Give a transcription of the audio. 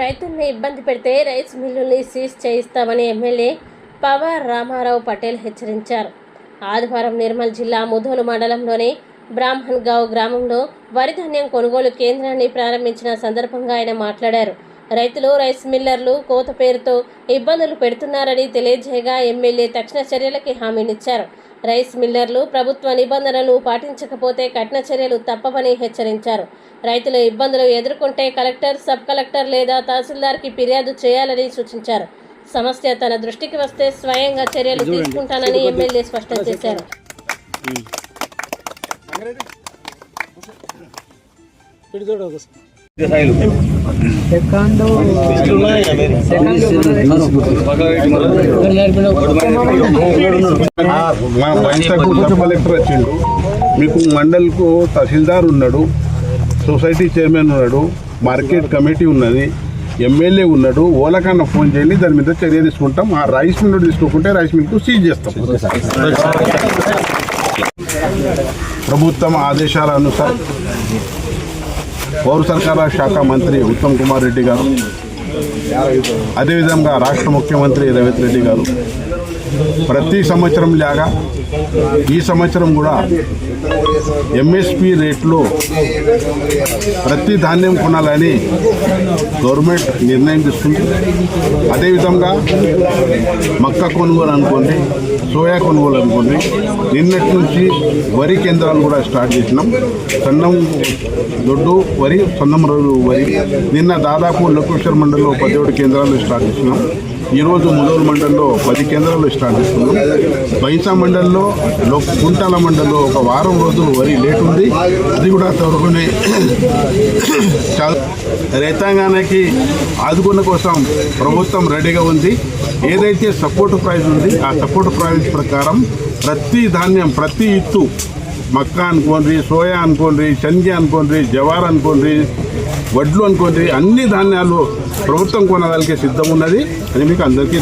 రైతుల్ని ఇబ్బంది పెడితే రైస్ మిల్లుల్ని సీజ్ చేయిస్తామని ఎమ్మెల్యే పవర్ రామారావు పటేల్ హెచ్చరించారు. ఆదివారం నిర్మల్ జిల్లా ముధోలు మండలంలోని బ్రాహ్మణ్ గావ్ గ్రామంలో వరి ధాన్యం కొనుగోలు కేంద్రాన్ని ప్రారంభించిన సందర్భంగా ఆయన మాట్లాడారు. రైతులు రైస్ మిల్లర్లు కోత పేరుతో ఇబ్బందులు పెడుతున్నారని తెలియజేయగా ఎమ్మెల్యే తక్షణ చర్యలకి హామీనిచ్చారు. రైస్ మిల్లర్లు ప్రభుత్వ నిబంధనలు పాటించకపోతే కఠిన చర్యలు తప్పవని హెచ్చరించారు. రైతులు ఇబ్బందులు ఎదుర్కొంటే కలెక్టర్ సబ్ కలెక్టర్ లేదా తహసీల్దార్కి ఫిర్యాదు చేయాలని సూచించారు. సమస్య తన దృష్టికి వస్తే స్వయంగా చర్యలు తీసుకుంటానని ఎమ్మెల్యే స్పష్టం చేశారు. మా కలెక్టర్ వచ్చిండు. మీకు మండల్కు తహసీల్దార్ ఉన్నాడు సొసైటీ చైర్మన్ ఉన్నాడు మార్కెట్ కమిటీ ఉన్నది ఎమ్మెల్యే ఉన్నాడు. ఓలకన్నా ఫోన్ చేయండి దాని మీద చర్య తీసుకుంటాం. ఆ రైస్ మిల్ తీసుకోకుంటే రైస్ మిల్కు సీజ్ చేస్తాం. ప్రభుత్వం ఆదేశాల అనుసారం పౌర సరఫరా శాఖ మంత్రి ఉత్తమ్ కుమార్ రెడ్డి గారు అదేవిధంగా రాష్ట్ర ముఖ్యమంత్రి రేవంత్ రెడ్డి గారు. ప్రతి సంవత్సరం లాగా ఈ సంవత్సరం కూడా ఎంఎస్పి రేట్లో ప్రతి ధాన్యం కొనాలని గవర్నమెంట్ నిర్ణయం తీసుకుంది. అదేవిధంగా మక్క కొనుగోలు అనుకోండి సోయా కొనుగోలు అనుకోండి నిన్నటి నుంచి వరి కేంద్రాలు కూడా స్టార్ట్ చేసినాం. సన్నం దొడ్డు వరి సన్నం రోజు వరి. నిన్న దాదాపు లొకేశ్వర్ మండలంలో పదిహేడు కేంద్రాలు స్టార్ట్ చేసినాం. ఈరోజు ముదోలు మండలంలో పది కేంద్రాలు స్టార్ట్ చేస్తున్నాం. బైసా మండలంలో కుంటాల మండలంలో ఒక వారం రోజులు వరి లేట్ ఉంది. అది కూడా త్వరగానే రైతాంగానికి ఆదుకున్న కోసం ప్రభుత్వం రెడీగా ఉంది. ఏదైతే సపోర్ట్ ప్రైజ్ ఉంది ఆ సపోర్ట్ ప్రైస్ ప్రకారం ప్రతి ధాన్యం ప్రతి ఇత్తు మక్క అనుకోండి సోయా అనుకోండి శనగ అనుకోండి జవార్ అనుకోండి వడ్లు అనుకోండి అన్ని ధాన్యాలు ప్రభుత్వం కొనగలిగే సిద్ధం ఉన్నది అని మీకు అందరికీ